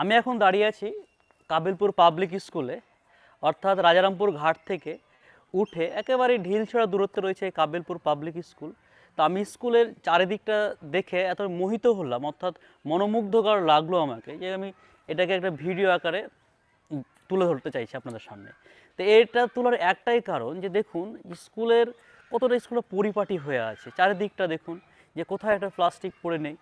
আমি এখন দাঁড়িয়ে আছি কাবিলপুর পাবলিক স্কুলে, অর্থাৎ রাজারামপুর ঘাট থেকে উঠে একেবারে ঢিলছড়া দূরত্বে রয়েছে কাবিলপুর পাবলিক স্কুল। তো আমি স্কুলের চারিদিকটা দেখে এত মোহিত হলাম, অর্থাৎ মনোমুগ্ধকর লাগল আমাকে যে আমি এটাকে একটা ভিডিও আকারে তুলে ধরতে চাইছি আপনাদের সামনে। তো এটা তোলার একটাই কারণ যে দেখুন স্কুলের কতটা স্কুলটা পরিপাটি হয়ে আছে। চারিদিকটা দেখুন যে কোথায় একটা প্লাস্টিক পড়ে নেই।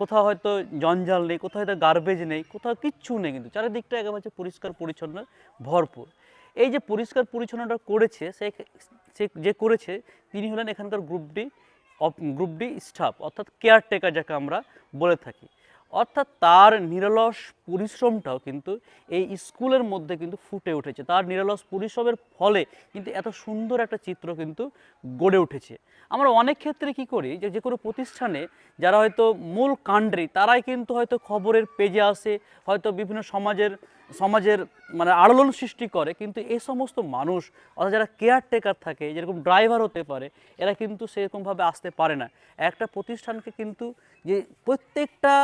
কোথাও হয়তো জঞ্জাল নেই, কোথাও হয়তো গার্বেজ নেই, কোথাও কিচ্ছু নেই কিন্তু। চারিদিকটা একেবারে পরিষ্কার পরিচ্ছন্ন, ভরপুর। এই যে পরিষ্কার পরিচ্ছন্নটা করেছে, সে সে যে করেছে, তিনি হলেন এখানকার group D group D staff অর্থাৎ কেয়ারটেকার যাকে আমরা বলে থাকি। অর্থাৎ তার নিরলস পরিশ্রমটাও কিন্তু এই স্কুলের মধ্যে কিন্তু ফুটে উঠেছে। তার নিরলস পরিশ্রমের ফলে কিন্তু এত সুন্দর একটা চিত্র কিন্তু গড়ে উঠেছে। আমরা অনেক ক্ষেত্রে কি করি যে যে কোনো প্রতিষ্ঠানে যারা হয়তো মূল কাণ্ডে তারাই কিন্তু হয়তো খবরের পেজে আসে, হয়তো বিভিন্ন সমাজের সমাজের মানে আলোড়ন সৃষ্টি করে, কিন্তু এই সমস্ত মানুষ, অর্থাৎ যারা কেয়ারটেকার থাকে, যেরকম ড্রাইভার হতে পারে, এরা কিন্তু সেরকমভাবে আসতে পারে না। একটা প্রতিষ্ঠানকে কিন্তু যে প্রত্যেকটা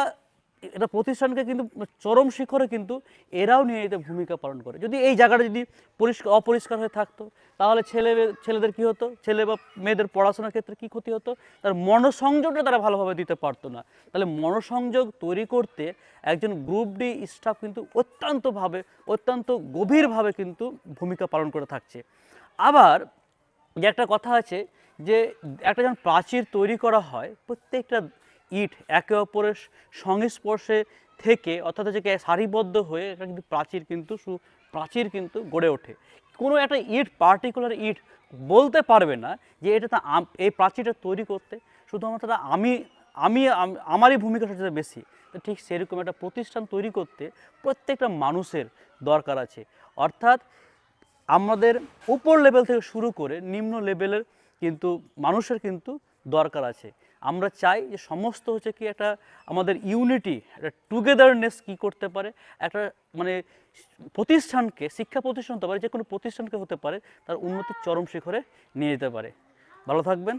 এটা প্রতিষ্ঠানকে কিন্তু চরম শিখরে কিন্তু এরাও নিয়ে যেতে ভূমিকা পালন করে। যদি এই জায়গাটা যদি পরিষ্কার অপরিষ্কার হয়ে থাকতো, তাহলে ছেলে ছেলেদের কি হতো? ছেলে বা মেয়েদের পড়াশোনার ক্ষেত্রে কি ক্ষতি হতো? তার মনোসংযোগটা তারা ভালোভাবে দিতে পারতো না। তাহলে মনোসংযোগ তৈরি করতে একজন গ্রুপ ডি স্টাফ কিন্তু অত্যন্তভাবে অত্যন্ত গভীরভাবে কিন্তু ভূমিকা পালন করে থাকছে। আবার যে একটা কথা আছে যে একটা যখন প্রাচীর তৈরি করা হয়, প্রত্যেকটা ইট একে অপরের সংস্পর্শে থেকে, অর্থাৎ হচ্ছে সারিবদ্ধ হয়ে একটা কিন্তু প্রাচীর কিন্তু সু প্রাচীর কিন্তু গড়ে ওঠে। কোনো একটা ইট পার্টিকুলার ইট বলতে পারবে না যে এটা তা এই প্রাচীরটা তৈরি করতে, শুধুমাত্র আমি আমি আমারই ভূমিকা সবচেয়ে বেশি। তো ঠিক সেরকম একটা প্রতিষ্ঠান তৈরি করতে প্রত্যেকটা মানুষের দরকার আছে। অর্থাৎ আমাদের উপর লেভেল থেকে শুরু করে নিম্ন লেভেলের কিন্তু, মানুষের কিন্তু দরকার আছে। আমরা চাই যে সমস্ত হচ্ছে কি একটা আমাদের ইউনিটি একটা টুগেদারনেস কি করতে পারে, একটা মানে প্রতিষ্ঠানকে, শিক্ষা প্রতিষ্ঠান হতে পারে যে কোনো প্রতিষ্ঠানকে হতে পারে, তার উন্নতির চরম শিখরে নিয়ে যেতে পারে। ভালো থাকবেন।